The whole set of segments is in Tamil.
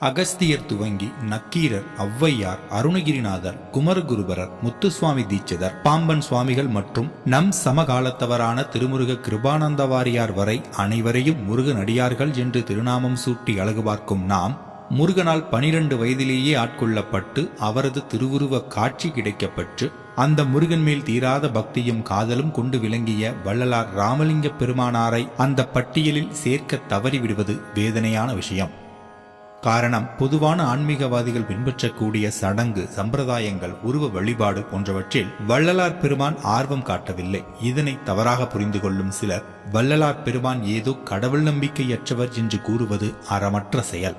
அகஸ்தியர் துவங்கி நக்கீரர் ஔவையார் அருணகிரிநாதர் குமரகுருபரர் முத்துசுவாமி தீட்சிதர் பாம்பன் சுவாமிகள் மற்றும் நம் சமகாலத்தவரான திருமுருக கிருபானந்தவாரியார் வரை அனைவரையும் முருகன் அடியார்கள் என்று திருநாமம் சூட்டி அழகு பார்க்கும் நாம் முருகனால் பனிரெண்டு வயதிலேயே ஆட்கொள்ளப்பட்டு அவரது திருவுருவ காட்சி கிடைக்கப்பட்டு அந்த முருகன் மேல் தீராத பக்தியும் காதலும் கொண்டு விளங்கிய வள்ளலார் ராமலிங்க பெருமானாரை அந்த பட்டியலில் சேர்க்க தவறிவிடுவது வேதனையான விஷயம். காரணம் பொதுவான ஆன்மீகவாதிகள் பின்பற்றக்கூடிய சடங்கு சம்பிரதாயங்கள் உருவ வழிபாடு போன்றவற்றில் வள்ளலார் பெருமான் ஆர்வம் காட்டவில்லை. இதனை தவறாக புரிந்து கொள்ளும் சிலர் வள்ளலார் பெருமான் ஏதோ கடவுள் நம்பிக்கையற்றவர் என்று கூறுவது அறமற்ற செயல்.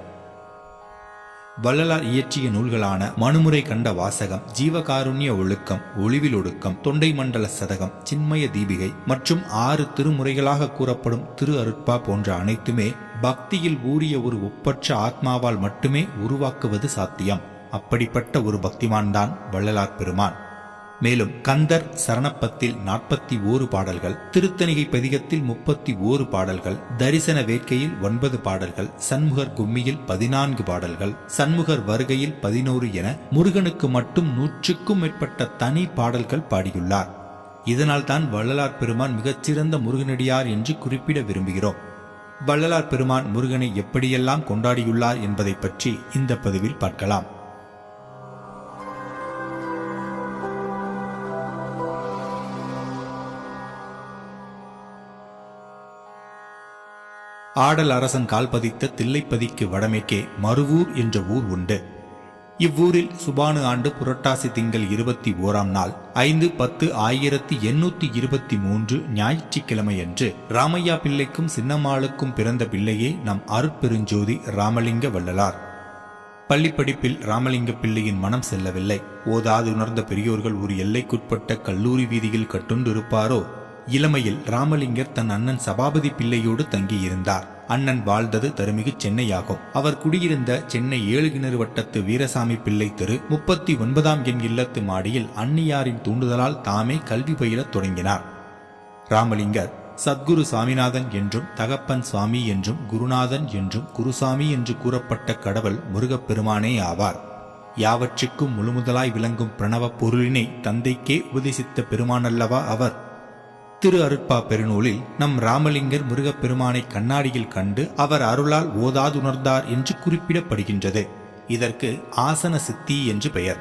வள்ளலார் இயற்றிய நூல்களான மனுமுறை கண்ட வாசகம் ஜீவகாருண்ய ஒழுக்கம் ஒளிவில் ஒடுக்கம் தொண்டை மண்டல சதகம் சின்மய தீபிகை மற்றும் ஆறு திருமுறைகளாக கூறப்படும் திரு அருட்பா போன்ற அனைத்துமே பக்தியில் ஊறிய ஒரு ஒப்பற்ற ஆத்மாவால் மட்டுமே உருவாக்குவது சாத்தியம். அப்படிப்பட்ட ஒரு பக்திமான்தான் வள்ளலார் பெருமான். மேலும் கந்தர் சரணப்பத்தில் நாற்பத்தி ஓரு பாடல்கள் திருத்தணிகை பதிகத்தில் முப்பத்தி ஓரு பாடல்கள் தரிசன வேட்கையில் ஒன்பது பாடல்கள் சண்முகர் கும்மியில் பதினான்கு பாடல்கள் சண்முகர் வருகையில் பதினோரு என முருகனுக்கு மட்டும் நூற்றுக்கும் மேற்பட்ட தனி பாடல்கள் பாடியுள்ளார். இதனால் தான் வள்ளலார் பெருமான் மிகச்சிறந்த முருகனடியார் என்று குறிப்பிட விரும்புகிறோம். வள்ளலார் பெருமான் முருகனை எப்படியெல்லாம் கொண்டாடியுள்ளார் என்பதை பற்றி இந்த பதிவில் பார்க்கலாம். ஆடல் அரசன் கால்பதித்த தில்லைப்பதிக்கு வடமேற்கே மருவூர் என்ற ஊர் உண்டு. இவ்வூரில் சுபானு ஆண்டு புரட்டாசி திங்கள் இருபத்தி ஓராம் நாள் ஐந்து பத்து ஆயிரத்தி எண்ணூத்தி இருபத்தி மூன்று ஞாயிற்றுக்கிழமையன்று ராமையா பிள்ளைக்கும் சின்னம்மாளுக்கும் பிறந்த பிள்ளையே நம் அருட்பெருஞ்சோதி ராமலிங்க வள்ளலார். பள்ளிப்படிப்பில் ராமலிங்க பிள்ளையின் மனம் செல்லவில்லை. ஓதாது உணர்ந்த பெரியோர்கள் ஒரு எல்லைக்குட்பட்ட கல்லூரி வீதியில் கட்டுண்டிருப்பாரோ? இளமையில் ராமலிங்கர் தன் அண்ணன் சபாபதி பிள்ளையோடு தங்கியிருந்தார். அண்ணன் வாழ்ந்தது தருமிகு சென்னையாகும். அவர் குடியிருந்த சென்னை ஏழு கிணறு வட்டத்து வீரசாமி பிள்ளை தெரு முப்பத்தி ஒன்பதாம் எண் இல்லத்து மாடியில் அன்னியாரின் தூண்டுதலால் தாமே கல்வி பயிலத் தொடங்கினார். ராமலிங்கர் சத்குரு சாமிநாதன் என்றும் தகப்பன் சுவாமி என்றும் குருநாதன் என்றும் குருசாமி என்று கூறப்பட்ட கடவுள் முருகப்பெருமானே ஆவார். யாவற்றுக்கும் முழுமுதலாய் விளங்கும் பிரணவ பொருளினை தந்தைக்கே உபதேசித்த பெருமானல்லவா அவர்? திரு அருட்பா பெருநூலில் நம் ராமலிங்கர் முருகப்பெருமானை கண்ணாடியில் கண்டு அவர் அருளால் ஓதாதுணர்ந்தார் என்று குறிப்பிடப்படுகின்றது. இதற்கு ஆசன சித்தி என்று பெயர்.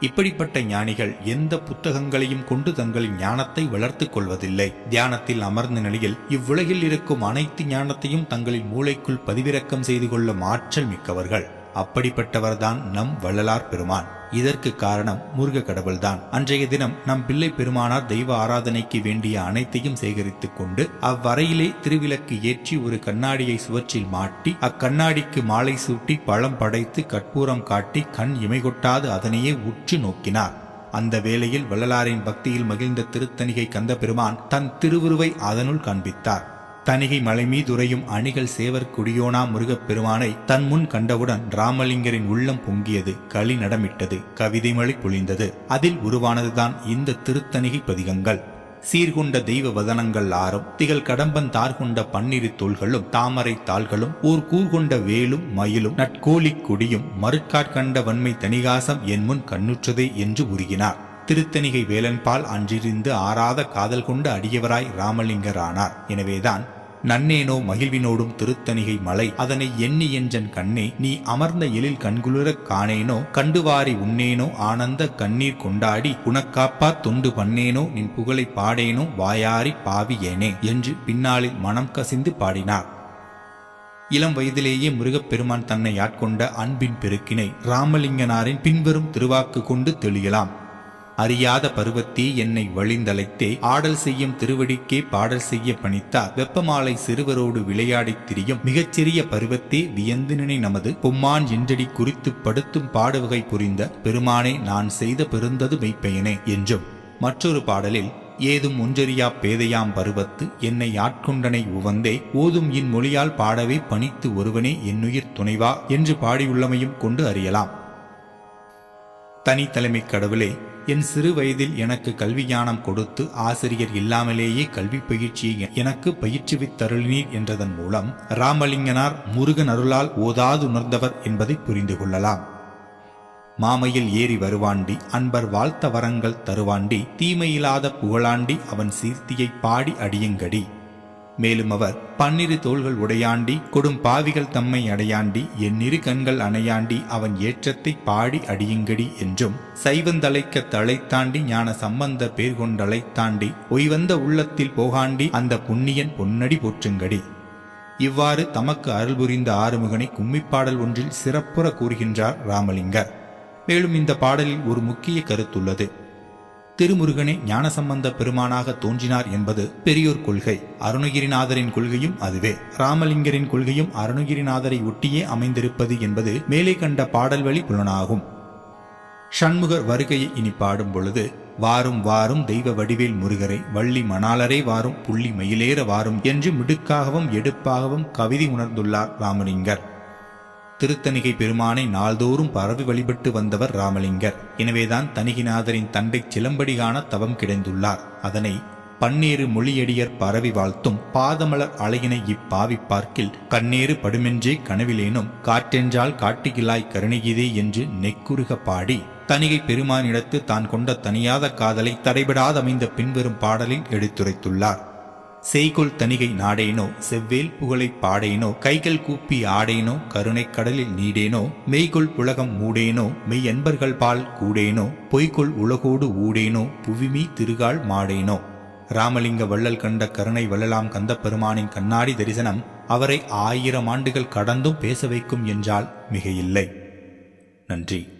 இப்படிப்பட்ட ஞானிகள் எந்த புத்தகங்களையும் கொண்டு தங்களின் ஞானத்தை வளர்த்துக் கொள்வதில்லை. தியானத்தில் அமர்ந்த நிலையில் இவ்வுலகில் இருக்கும் அனைத்து ஞானத்தையும் தங்களின் மூளைக்குள் பதிவிறக்கம் செய்து கொள்ளும் ஆற்றல் மிக்கவர்கள். அப்படிப்பட்டவர்தான் நம் வள்ளலார் பெருமான். இதற்கு காரணம் முருக கடவுள்தான் அன்றைய தினம் நம் பிள்ளை பெருமானார் தெய்வ ஆராதனைக்கு வேண்டிய அனைத்தையும் சேகரித்துக் கொண்டு அவ்வரையிலே திருவிளக்கு ஏற்றி ஒரு கண்ணாடியை சுவற்றில் மாட்டி அக்கண்ணாடிக்கு மாலை சூட்டி பழம் படைத்து கற்பூரம் காட்டி கண் இமைகொட்டாது அதனையே உற்று நோக்கினார். அந்த வேளையில் வள்ளலாரின் பக்தியில் மகிழ்ந்த திருத்தணிகை கந்த பெருமான் தன் திருவுருவை அதனுள் காண்பித்தார். தணிகை மலை மீதுரையும் அணிகள் சேவர் குடியோனா முருகப் பெருமானை தன் முன் கண்டவுடன் ராமலிங்கரின் உள்ளம் பொங்கியது களி நடமிட்டது கவிதை மழை பொழிந்தது. அதில் உருவானதுதான் இந்த திருத்தணிகை பதிகங்கள். சீர்கொண்ட தெய்வ வதனங்கள் ஆறும் திகழ் கடம்பன் தார்கொண்ட பன்னிரு தோள்களும் தாமரை தாள்களும் ஓர் கூர்கொண்ட வேலும் மயிலும் நட்கோழி கொடியும் மறுக்காட்கண்ட வன்மை தணிகாசம் என் முன் கண்ணுற்றதே என்று உருகினார். திருத்தணிகை வேலன்பால் அன்றிருந்து ஆறாத காதல் கொண்டு அடியவராய் ராமலிங்கரானார். எனவேதான் நன்னேனோ மகிழ்வினோடும் திருத்தணிகை மலை அதனை எண்ணி என்றன் கண்ணே நீ அமர்ந்த எழில் கண்குளிரக் காணேனோ? கண்டுவாரி உண்ணேனோ? ஆனந்த கண்ணீர் கொண்டாடி உனக்காப்பா தொண்டு பண்ணேனோ? நின் புகழை பாடேனோ? வாயாரி பாவி ஏனே? என்று பின்னாளில் மனம் கசிந்து பாடினார். இளம் வயதிலேயே முருகப்பெருமான் தன்னை ஆட்கொண்ட அன்பின் பெருக்கினை ராமலிங்கனாரின் பின்வரும் திருவாக்கு கொண்டு தெளியலாம். அறியாத பருவத்தே என்னை வழிந்தலைத்தே ஆடல் செய்யும் திருவடிக்கே பாடல் செய்ய பணித்தார். வெப்பமாலை சிறுவரோடு விளையாடித் திரியும் மிகச்சிறிய பருவத்தே வியந்து நினை நமது பொம்மான் என்றடி குறித்து படுத்தும் பாடுவகை புரிந்த பெருமானே நான் செய்த பெருந்தது மெய்ப்பெயனே என்றும். மற்றொரு பாடலில் ஏதும் ஒன்றறியா பேதையாம் பருவத்து என்னை ஆட்கொண்டனை உவந்தே ஓதும் இன் மொழியால் பாடவே பணித்து ஒருவனே என்னுயிர் துணைவா என்று பாடியுள்ளமையும் கொண்டு அறியலாம். தனி தலைமை கடவுளே என் சிறு வயதில் எனக்கு கல்வி ஞானம் கொடுத்து ஆசிரியர் இல்லாமலேயே கல்வி பயிற்சியை எனக்கு பயிற்றுவித்தருளினீர் என்றதன் மூலம் ராமலிங்கனார் முருகன் அருளால் ஓதாது உணர்ந்தவர் என்பதை புரிந்து கொள்ளலாம். மாமையில் ஏறி வருவாண்டி அன்பர் வாழ்த்த வரங்கள் தருவாண்டி தீமையில்லாத புகழாண்டி அவன் சீர்த்தியை பாடி அடியுங்கடி. மேலும் அவர் பன்னிரு தோள்கள் உடையாண்டி கொடும் பாவிகள் தம்மை அடையாண்டி எண்ணிரு கண்கள் அணையாண்டி அவன் ஏற்றத்தை பாடி அடியுங்கடி என்றும் சைவந்தழைக்க தழைத்தாண்டி ஞான சம்பந்த பேர் கொண்டழைத்தாண்டி ஒய்வந்த உள்ளத்தில் போகாண்டி அந்த புண்ணியன் பொன்னடி போற்றுங்கடி. இவ்வாறு தமக்கு அருள் புரிந்த ஆறுமுகனை கும்மிப்பாடல் ஒன்றில் சிறப்புற கூறுகின்றார் ராமலிங்கர் மேலும் இந்த பாடலில் ஒரு முக்கிய கருத்துள்ளது. திருமுருகனே ஞானசம்பந்த பெருமானாக தோன்றினார் என்பது பெரியோர் கொள்கை. அருணகிரிநாதரின் கொள்கையும் அதுவே. ராமலிங்கரின் கொள்கையும் அருணகிரிநாதரை ஒட்டியே அமைந்திருப்பது என்பது மேலே கண்ட பாடல் வழி புலனாகும். ஷண்முகர் வருகையை இனி பாடும் பொழுது வாரும் வாரும் தெய்வ வடிவேல் முருகரை வள்ளி மணாலரே வாரும் புள்ளி மயிலேற வாரும் என்று மிடுக்காகவும் எடுப்பாகவும் கவிதை உணர்ந்துள்ளார் ராமலிங்கர். திருத்தணிகை பெருமானை நாள்தோறும் பரவி வழிபட்டு வந்தவர் ராமலிங்கர். எனவேதான் தணிகிநாதரின் தந்தை சிலம்படி காண தவம் கிடைந்துள்ளார். அதனை பன்னேறு மொழியடியர் பரவி வாழ்த்தும் பாதமலர் அலையினை இப்பாவி பார்க்கில் கண்ணேறு படுமென்றே கனவிலேனும் காற்றென்றால் காட்டுகிலாய் கருணகிதே என்று நெக்குருக பாடி தணிகை பெருமானிடத்து தான் கொண்ட தனியாத காதலை தடைபடாதமைந்த பின்வரும் பாடலில் எடுத்துரைத்துள்ளார். செய்கொள் தணிகை நாடேனோ செவ்வேல் புகழை பாடேனோ கைகள் கூப்பி ஆடேனோ கருணைக் கடலில் நீடேனோ மெய்கொள் உலகம் மூடேனோ மெய் அன்பர்கள் பால் கூடேனோ பொய்கொள் உலகோடு ஊடேனோ புவிமீ திருகால் மாடேனோ. ராமலிங்க வள்ளல் கண்ட கருணை வள்ளலாம் கந்த பெருமானின் கண்ணாடி தரிசனம் அவரை ஆயிரம் ஆண்டுகள் கடந்தும் பேச வைக்கும் என்றால் மிகையில்லை. நன்றி.